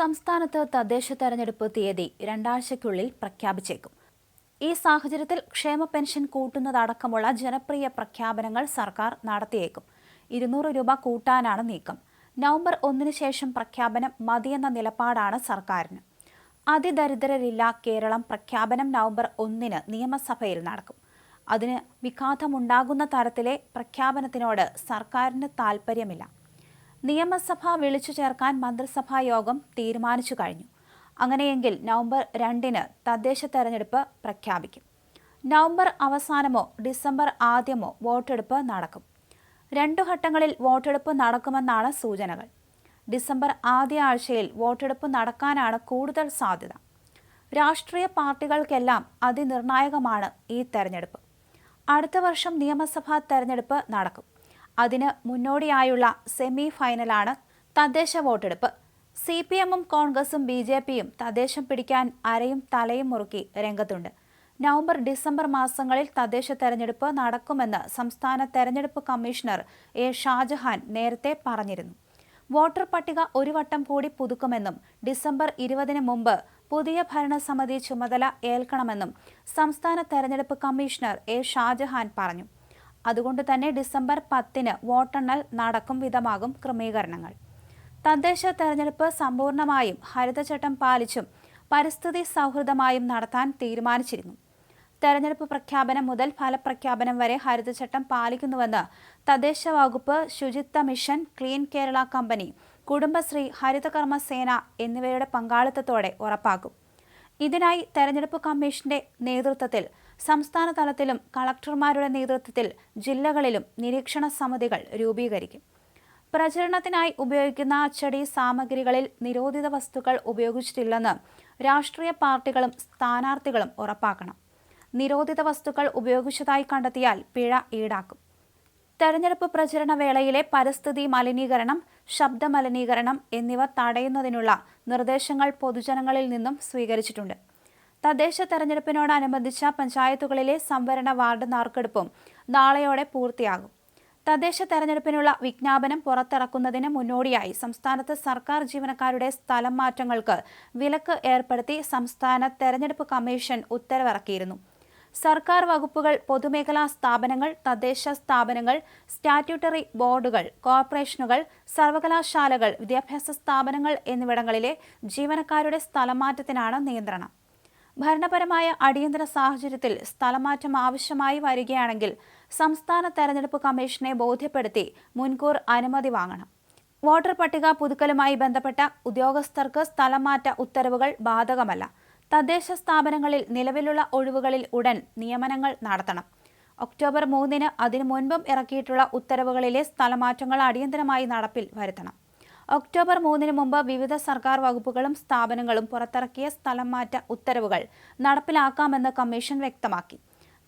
സംസ്ഥാനത്ത് തദ്ദേശ തെരഞ്ഞെടുപ്പ് തീയതി രണ്ടാഴ്ചയ്ക്കുള്ളിൽ പ്രഖ്യാപിച്ചേക്കും. ഈ സാഹചര്യത്തിൽ ക്ഷേമ പെൻഷൻ കൂട്ടുന്നതടക്കമുള്ള ജനപ്രിയ പ്രഖ്യാപനങ്ങൾ സർക്കാർ നടത്തിയേക്കും. ഇരുന്നൂറ് രൂപ കൂട്ടാനാണ് നീക്കം. നവംബർ ഒന്നിന് ശേഷം പ്രഖ്യാപനം മതിയെന്ന നിലപാടാണ് സർക്കാരിന്. അതിദരിദ്രരില്ല കേരളം പ്രഖ്യാപനം നവംബർ ഒന്നിന് നിയമസഭയിൽ നടക്കും. അതിന് വിഘാതമുണ്ടാകുന്ന തരത്തിലെ പ്രഖ്യാപനത്തിനോട് സർക്കാരിന് താൽപ്പര്യമില്ല. നിയമസഭ വിളിച്ചു ചേർക്കാൻ മന്ത്രിസഭാ യോഗം തീരുമാനിച്ചു കഴിഞ്ഞു. അങ്ങനെയെങ്കിൽ നവംബർ രണ്ടിന് തദ്ദേശ തെരഞ്ഞെടുപ്പ് പ്രഖ്യാപിക്കും. നവംബർ അവസാനമോ ഡിസംബർ ആദ്യമോ വോട്ടെടുപ്പ് നടക്കും. രണ്ടു ഘട്ടങ്ങളിൽ വോട്ടെടുപ്പ് നടക്കുമെന്നാണ് സൂചനകൾ. ഡിസംബർ ആദ്യ ആഴ്ചയിൽ വോട്ടെടുപ്പ് നടക്കാനാണ് കൂടുതൽ സാധ്യത. രാഷ്ട്രീയ പാർട്ടികൾക്കെല്ലാം അതിനിർണായകമാണ് ഈ തെരഞ്ഞെടുപ്പ്. അടുത്ത വർഷം നിയമസഭാ തെരഞ്ഞെടുപ്പ് നടക്കും. അതിന് മുന്നോടിയായുള്ള സെമി ഫൈനലാണ് തദ്ദേശ വോട്ടെടുപ്പ്. സി പി എമ്മും കോൺഗ്രസും ബി ജെ പിയും തദ്ദേശം പിടിക്കാൻ അരയും തലയും മുറുക്കി രംഗത്തുണ്ട്. നവംബർ ഡിസംബർ മാസങ്ങളിൽ തദ്ദേശ തെരഞ്ഞെടുപ്പ് നടക്കുമെന്ന് സംസ്ഥാന തെരഞ്ഞെടുപ്പ് കമ്മീഷണർ എ ഷാജഹാൻ നേരത്തെ പറഞ്ഞിരുന്നു. വോട്ടർ പട്ടിക ഒരു വട്ടം കൂടി പുതുക്കുമെന്നും ഡിസംബർ ഇരുപതിന് മുമ്പ് പുതിയ ഭരണസമിതി ചുമതല ഏൽക്കണമെന്നും സംസ്ഥാന തെരഞ്ഞെടുപ്പ് കമ്മീഷണർ എ ഷാജഹാൻ പറഞ്ഞു. അതുകൊണ്ട് തന്നെ ഡിസംബർ പത്തിന് വോട്ടെണ്ണൽ നടക്കും വിധമാകും ക്രമീകരണങ്ങൾ. തദ്ദേശ തെരഞ്ഞെടുപ്പ് സമ്പൂർണമായും ഹരിതചട്ടം പാലിച്ചും പരിസ്ഥിതി സൗഹൃദമായും നടത്താൻ തീരുമാനിച്ചിരുന്നു. തെരഞ്ഞെടുപ്പ് പ്രഖ്യാപനം മുതൽ ഫലപ്രഖ്യാപനം വരെ ഹരിതചട്ടം പാലിക്കുന്നുവെന്ന് തദ്ദേശ വകുപ്പ് Suchitwa mission clean Kerala company Kudumbashree Harithakarmma Sena എന്നിവയുടെ പങ്കാളിത്തത്തോടെ ഉറപ്പാക്കും. ഇതിനായി തെരഞ്ഞെടുപ്പ് കമ്മീഷന്റെ നേതൃത്വത്തിൽ സംസ്ഥാന തലത്തിലും കളക്ടർമാരുടെ നേതൃത്വത്തിൽ ജില്ലകളിലും നിരീക്ഷണ സമിതികൾ രൂപീകരിക്കും. പ്രചരണത്തിനായി ഉപയോഗിക്കുന്ന അച്ചടി സാമഗ്രികളിൽ നിരോധിത വസ്തുക്കൾ ഉപയോഗിച്ചിട്ടില്ലെന്ന് രാഷ്ട്രീയ പാർട്ടികളും സ്ഥാനാർത്ഥികളും ഉറപ്പാക്കണം. നിരോധിത വസ്തുക്കൾ ഉപയോഗിച്ചതായി കണ്ടെത്തിയാൽ പിഴ ഈടാക്കും. തെരഞ്ഞെടുപ്പ് പ്രചരണ വേളയിലെ പരിസ്ഥിതി മലിനീകരണം ശബ്ദ മലിനീകരണം എന്നിവ തടയുന്നതിനുള്ള നിർദ്ദേശങ്ങൾ പൊതുജനങ്ങളിൽ നിന്നും സ്വീകരിച്ചിട്ടുണ്ട്. തദ്ദേശ തെരഞ്ഞെടുപ്പിനോടനുബന്ധിച്ച പഞ്ചായത്തുകളിലെ സംവരണ വാർഡ് നറുക്കെടുപ്പും നാളെയോടെ പൂർത്തിയാകും. തദ്ദേശ തെരഞ്ഞെടുപ്പിനുള്ള വിജ്ഞാപനം പുറത്തിറക്കുന്നതിന് മുന്നോടിയായി സംസ്ഥാനത്ത് സർക്കാർ ജീവനക്കാരുടെ സ്ഥലം മാറ്റങ്ങൾക്ക് വിലക്ക് ഏർപ്പെടുത്തി സംസ്ഥാന തെരഞ്ഞെടുപ്പ് കമ്മീഷൻ ഉത്തരവിറക്കിയിരുന്നു. സർക്കാർ വകുപ്പുകൾ പൊതുമേഖലാ സ്ഥാപനങ്ങൾ തദ്ദേശ സ്ഥാപനങ്ങൾ സ്റ്റാറ്റ്യൂട്ടറി ബോർഡുകൾ കോർപ്പറേഷനുകൾ സർവകലാശാലകൾ വിദ്യാഭ്യാസ സ്ഥാപനങ്ങൾ എന്നിവിടങ്ങളിലെ ജീവനക്കാരുടെ സ്ഥലമാറ്റത്തിനാണ് നിയന്ത്രണം. ഭരണപരമായ അടിയന്തര സാഹചര്യത്തിൽ സ്ഥലമാറ്റം ആവശ്യമായി വരികയാണെങ്കിൽ സംസ്ഥാന തെരഞ്ഞെടുപ്പ് കമ്മീഷനെ ബോധ്യപ്പെടുത്തി മുൻകൂർ അനുമതി വാങ്ങണം. വോട്ടർ പട്ടിക പുതുക്കലുമായി ബന്ധപ്പെട്ട ഉദ്യോഗസ്ഥർക്ക് സ്ഥലമാറ്റ ഉത്തരവുകൾ ബാധകമല്ല. തദ്ദേശ സ്ഥാപനങ്ങളിൽ നിലവിലുള്ള ഒഴിവുകളിൽ ഉടൻ നിയമനങ്ങൾ നടത്തണം. ഒക്ടോബർ മൂന്നിന് അതിനു മുൻപും ഇറക്കിയിട്ടുള്ള ഉത്തരവുകളിലെ സ്ഥലമാറ്റങ്ങൾ അടിയന്തരമായി നടപ്പിൽ വരുത്തണം. ഒക്ടോബർ മൂന്നിന് മുമ്പ് വിവിധ സർക്കാർ വകുപ്പുകളും സ്ഥാപനങ്ങളും പുറത്തിറക്കിയ സ്ഥലം മാറ്റ ഉത്തരവുകൾ നടപ്പിലാക്കാമെന്ന് കമ്മീഷൻ വ്യക്തമാക്കി.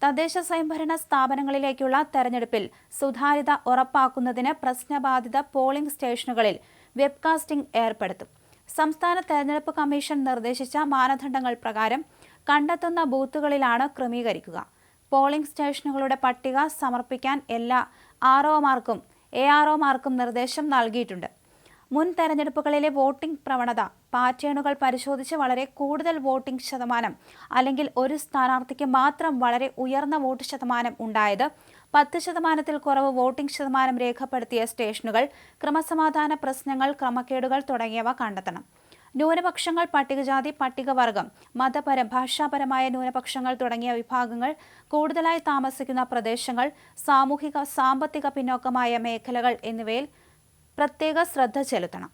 തദ്ദേശ സ്വയംഭരണ സ്ഥാപനങ്ങളിലേക്കുള്ള തെരഞ്ഞെടുപ്പിൽ സുതാര്യത ഉറപ്പാക്കുന്നതിന് പ്രശ്നബാധിത പോളിംഗ് സ്റ്റേഷനുകളിൽ വെബ്കാസ്റ്റിംഗ് ഏർപ്പെടുത്തും. സംസ്ഥാന തെരഞ്ഞെടുപ്പ് കമ്മീഷൻ നിർദ്ദേശിച്ച മാനദണ്ഡങ്ങൾ പ്രകാരം കണ്ടെത്തുന്ന ബൂത്തുകളിലാണ് ക്രമീകരിക്കുക. പോളിംഗ് സ്റ്റേഷനുകളുടെ പട്ടിക സമർപ്പിക്കാൻ എല്ലാ ആർ ഒമാർക്കും എ ആർ ഒമാർക്കും നിർദ്ദേശം നൽകിയിട്ടുണ്ട്. മുൻ തെരഞ്ഞെടുപ്പുകളിലെ വോട്ടിംഗ് പ്രവണത പാറ്റേണുകൾ പരിശോധിച്ച് വളരെ കൂടുതൽ വോട്ടിംഗ് ശതമാനം അല്ലെങ്കിൽ ഒരു സ്ഥാനാർത്ഥിക്ക് മാത്രം വളരെ ഉയർന്ന വോട്ട് ശതമാനം ഉണ്ടായത് പത്ത് ശതമാനത്തിൽ കുറവ് വോട്ടിംഗ് ശതമാനം രേഖപ്പെടുത്തിയ സ്റ്റേഷനുകൾ ക്രമസമാധാന പ്രശ്നങ്ങൾ ക്രമക്കേടുകൾ തുടങ്ങിയവ കണ്ടെത്തണം. ന്യൂനപക്ഷങ്ങൾ പട്ടികജാതി പട്ടികവർഗം മതപര ഭാഷാപരമായ ന്യൂനപക്ഷങ്ങൾ തുടങ്ങിയ വിഭാഗങ്ങൾ കൂടുതലായി താമസിക്കുന്ന പ്രദേശങ്ങൾ സാമൂഹിക സാമ്പത്തിക പിന്നോക്കമായ മേഖലകൾ എന്നിവയിൽ പ്രത്യേക ശ്രദ്ധ ചെലുത്തണം